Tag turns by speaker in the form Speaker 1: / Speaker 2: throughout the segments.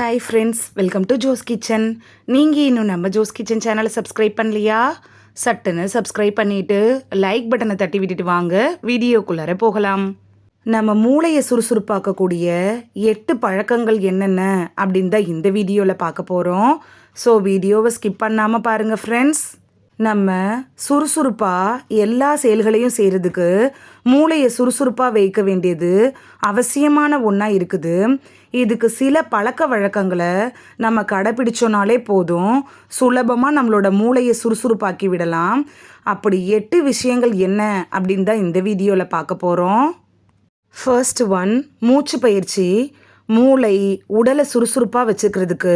Speaker 1: Hi friends welcome to Jo's kitchen நீங்கள் இன்னும் நம்ம ஜோஸ் கிச்சன் சேனலை சப்ஸ்கிரைப் பண்ணலையா? சட்டுன்னு சப்ஸ்கிரைப் பண்ணிவிட்டு லைக் பட்டனை தட்டி விட்டுட்டு வாங்க. வீடியோக்குள்ளார போகலாம். நம்ம மூளையை சுறுசுறுப்பாக்கக்கூடிய எட்டு பழக்கங்கள் என்னென்ன அப்படின்னு தான் இந்த வீடியோவில் பார்க்க போகிறோம் ஸோ வீடியோவை ஸ்கிப் பண்ணாமல் பாருங்கள் ஃப்ரெண்ட்ஸ் நம்ம சுறுசுறுப்பாக எல்லா செயல்களையும் செய்கிறதுக்கு மூளையை சுறுசுறுப்பாக வைக்க வேண்டியது அவசியமான ஒன்றா இருக்குது. இதுக்கு சில பழக்க வழக்கங்களை நம்ம கடைப்பிடிச்சோனாலே போதும். சுலபமாக நம்மளோட மூளையை சுறுசுறுப்பாக்கி விடலாம். அப்படி எட்டு விஷயங்கள் என்ன அப்படின்னு தான் இந்த வீடியோவில் பார்க்க போகிறோம் ஃபர்ஸ்ட் ஒன் மூச்சு பயிற்சி. மூளை உடலை சுறுசுறுப்பாக வச்சுக்கிறதுக்கு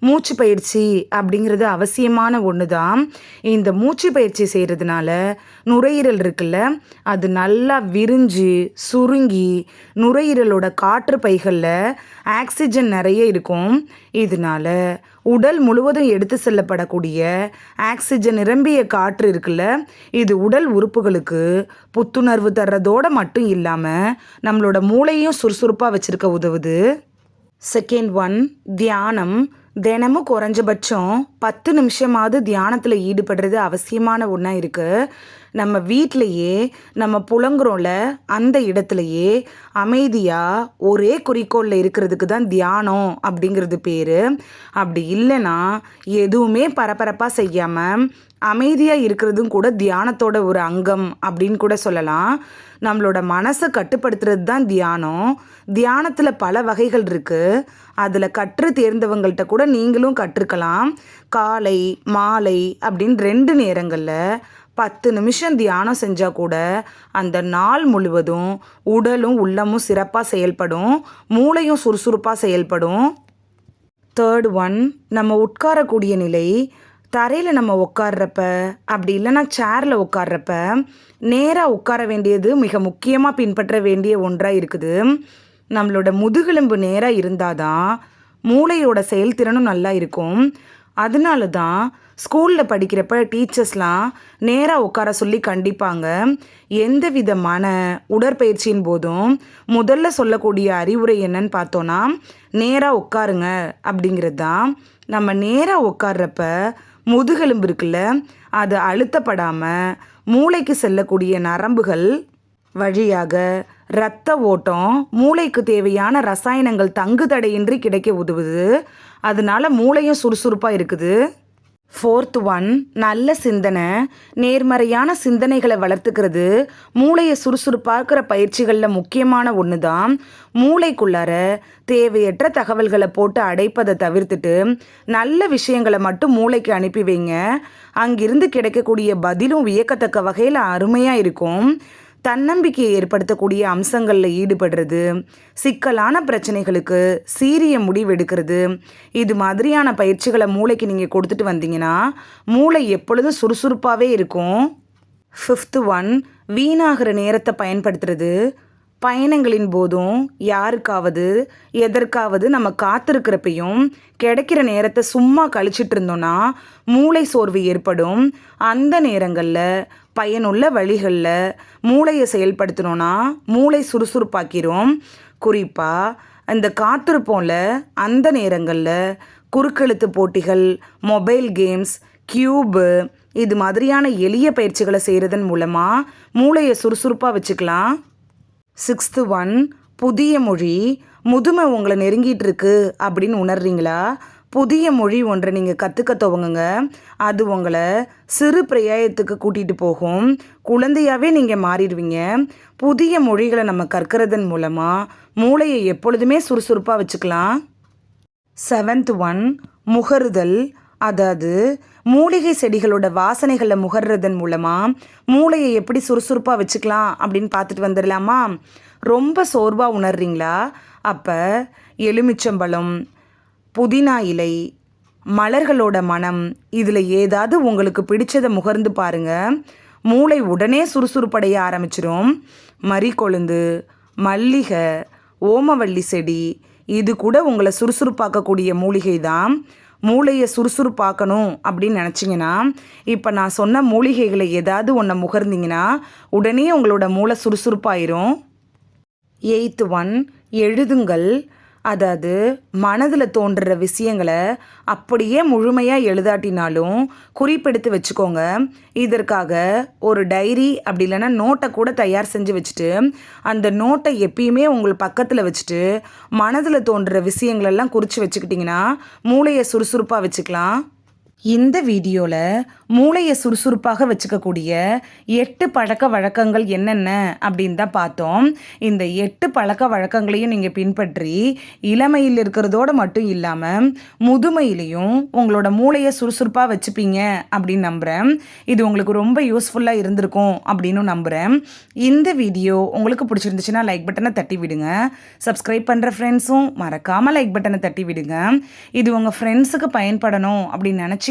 Speaker 1: மூச்சு பயிற்சி அப்படிங்கிறது அவசியமான ஒன்று தான் இந்த மூச்சு பயிற்சி செய்கிறதுனால நுரையீரல் இருக்குல்ல அது நல்லா விரிஞ்சு சுருங்கி நுரையீரலோட காற்று பைகளில் ஆக்சிஜன் நிறைய இருக்கும். இதனால உடல் முழுவதும் எடுத்து செல்லப்படக்கூடிய ஆக்சிஜன் நிரம்பிய காற்று இருக்குல்ல இது உடல் உறுப்புகளுக்கு புத்துணர்வு தர்றதோட மட்டும் இல்லாமல் நம்மளோட மூளையும் சுறுசுறுப்பாக வச்சுருக்க உதவுது. செகண்ட் ஒன் தியானம். தினமும் குறைஞ்சபட்சம் பத்து நிமிஷமாவது தியானத்தில் ஈடுபடுறது அவசியமான ஒன்றா இருக்குது நம்ம வீட்டிலையே நம்ம புலங்குறோம்ல அந்த இடத்துலையே அமைதியாக ஒரே குறிக்கோளில் இருக்கிறதுக்கு தான் தியானம் அப்படிங்கிறது பேர். அப்படி இல்லைன்னா எதுவுமே பரபரப்பாக செய்யாமல் அமைதியாக இருக்கிறதும் கூட தியானத்தோட ஒரு அங்கம் அப்படின்னு கூட சொல்லலாம். நம்மளோட மனசை கட்டுப்படுத்துறது தான் தியானம். தியானத்தில் பல வகைகள் இருக்குது அதில் கற்று தேர்ந்தவங்கள்ட்ட கூட நீங்களும் கற்றுக்கலாம். காலை மாலை அப்படின்னு ரெண்டு நேரங்களில் பத்து நிமிஷம் தியானம் செஞ்சால் கூட அந்த நாள் முழுவதும் உடலும் உள்ளமும் சிறப்பாக செயல்படும் மூளையும் சுறுசுறுப்பாக செயல்படும். தேர்ட் ஒன் நம்ம உட்காரக்கூடிய நிலை தரையில் நம்ம உட்கார்றப்ப அப்படி இல்லைன்னா சேரில் உட்கார்றப்ப நேராக உட்கார வேண்டியது மிக முக்கியமாக பின்பற்ற வேண்டிய ஒன்றாக இருக்குது. நம்மளோட முதுகெலும்பு நேராக இருந்தால் தான் மூளையோட செயல்திறனும் நல்லா இருக்கும். அதனால தான் ஸ்கூலில் படிக்கிறப்ப டீச்சர்ஸ்லாம் நேராக உட்கார சொல்லி கண்டிப்பாங்க. எந்த விதமான உடற்பயிற்சியின் போதும் முதல்ல சொல்லக்கூடிய அறிவுரை என்னன்னு பார்த்தோன்னா நேராக உட்காருங்க. அப்படிங்கிறது தான். நம்ம நேராக உட்கார்றப்ப முதுகெலும்பு இருக்குல்ல அது அழுத்தப்படாமல் மூளைக்கு செல்லக்கூடிய நரம்புகள் வழியாக இரத்த ஓட்டம் மூளைக்கு தேவையான ரசாயனங்கள் தங்கு தடையின்றி கிடைக்க உதவுது. அதனால மூளையும் சுறுசுறுப்பாக இருக்குது. ஃபோர்த் ஒன் நல்ல சிந்தனை. நேர்மறையான சிந்தனைகளை வளர்த்துக்கிறது. மூளையை சுறுசுறுப்பாக்குற பயிற்சிகளில் முக்கியமான ஒன்று தான் மூளைக்குள்ளார தேவையற்ற தகவல்களை போட்டு அடைப்பதை தவிர்த்துட்டு நல்ல விஷயங்களை மட்டும் மூளைக்கு அனுப்பி வைங்க. அங்கிருந்து கிடைக்கக்கூடிய பதிலும் வியக்கத்தக்க வகையில் அருமையாக இருக்கும். தன்னம்பிக்கையை ஏற்படுத்தக்கூடிய அம்சங்களில் ஈடுபடுறது சிக்கலான பிரச்சனைகளுக்கு சீரிய முடிவெடுக்கிறது. இது மாதிரியான பயிற்சிகளை மூளைக்கு நீங்கள் கொடுத்துட்டு வந்தீங்கன்னா மூளை எப்பொழுதும் சுறுசுறுப்பாகவே இருக்கும்? ஃபிஃப்த்து ஒன் வீணாகிற நேரத்தை பயன்படுத்துறது பயணங்களின் போதும் யாருக்காவது எதற்காவது நம்ம காத்திருக்கிறப்பையும் கிடைக்கிற நேரத்தை சும்மா கழிச்சிட்டு இருந்தோன்னா மூளை சோர்வு ஏற்படும். அந்த நேரங்களில் பயனுள்ள வழிகளில் மூளையை செயல்படுத்தினோன்னா மூளை சுறுசுறுப்பாக்கிறோம் குறிப்பாக அந்த காத்திருப்போம்ல அந்த நேரங்களில் குறுக்கெழுத்து போட்டிகள் மொபைல் கேம்ஸ் கியூபு இது மாதிரியான எளிய பயிற்சிகளை செய்கிறதன் மூலமாக மூளையை சுறுசுறுப்பாக வச்சுக்கலாம். சிக்ஸ்த்து ஒன் புதிய மொழி. முதுமை உங்களை நெருங்கிட்டு இருக்கு அப்படின்னு உணர்றீங்களா? புதிய மொழி ஒன்றை நீங்கள் கற்றுக்க துவங்குங்க. அது உங்களை சிறு பிரயாயத்துக்கு கூட்டிகிட்டு போகும். குழந்தையாகவே நீங்கள் மாறிடுவீங்க. புதிய மொழிகளை நம்ம கற்கிறதன் மூலமாக மூளையை எப்பொழுதுமே சுறுசுறுப்பாக வச்சுக்கலாம். செவன்த் ஒன் முகருதல் அதாவது மூலிகை செடிகளோட வாசனைகளை முகர்றதன் மூலமாக மூளையை எப்படி சுறுசுறுப்பாக வச்சுக்கலாம் அப்படின்னு பார்த்துட்டு வந்துடலாமா? ரொம்ப சோர்வாக உணர்றீங்களா? அப்போ எலுமிச்சம்பழம் புதினா இலை மலர்களோட மனம் இதில் ஏதாவது உங்களுக்கு பிடிச்சதை முகர்ந்து பாருங்க. மூளை உடனே சுறுசுறுப்படைய ஆரம்பிச்சிரும். மறிக்கொழுந்து மல்லிகை ஓமவள்ளி செடி இது கூட உங்களை சுறுசுறுப்பாக்கக்கூடிய மூலிகை தான். மூளையை சுறுசுறுப்பாக்கணும் அப்படின்னு நினச்சிங்கன்னா இப்போ நான் சொன்ன மூலிகைகளை ஏதாவது ஒன்றை முகர்ந்தீங்கன்னா உடனே உங்களோட மூளை சுறுசுறுப்பாயிரும். எயித்து ஒன் எழுதுங்கள். அதாவது மனதில் தோன்றுற விஷயங்களை அப்படியே முழுமையாக எழுதாட்டினாலும் குறிப்பெடுத்து வச்சுக்கோங்க. இதற்காக ஒரு டைரி அப்படி இல்லைன்னா நோட்டை கூட தயார் செஞ்சு வச்சுட்டு அந்த நோட்டை எப்பயுமே உங்கள் பக்கத்தில் வச்சுட்டு மனதில் தோன்றுற விஷயங்களெல்லாம் குறித்து வச்சுக்கிட்டிங்கன்னா மூளையை சுறுசுறுப்பாக வச்சுக்கலாம். இந்த வீடியோவில் மூளையை சுறுசுறுப்பாக வச்சுக்கக்கூடிய எட்டு பழக்க வழக்கங்கள் என்னென்ன அப்படின்னு தான் பார்த்தோம். இந்த எட்டு பழக்க வழக்கங்களையும் நீங்கள் பின்பற்றி இளமையில் இருக்கிறதோட மட்டும் இல்லாமல் முதுமையிலையும் உங்களோட மூளையை சுறுசுறுப்பாக வச்சுப்பீங்க அப்படின்னு நம்புகிறேன் இது உங்களுக்கு ரொம்ப யூஸ்ஃபுல்லாக இருந்திருக்கும் அப்படின்னு நம்புகிறேன் இந்த வீடியோ உங்களுக்கு பிடிச்சிருந்துச்சுன்னா லைக் பட்டனை தட்டி விடுங்க. சப்ஸ்கிரைப் பண்ணுற ஃப்ரெண்ட்ஸும் மறக்காமல் லைக் பட்டனை தட்டி விடுங்க. இது உங்கள் ஃப்ரெண்ட்ஸுக்கு பயன்படணும் அப்படின்னு நினச்சி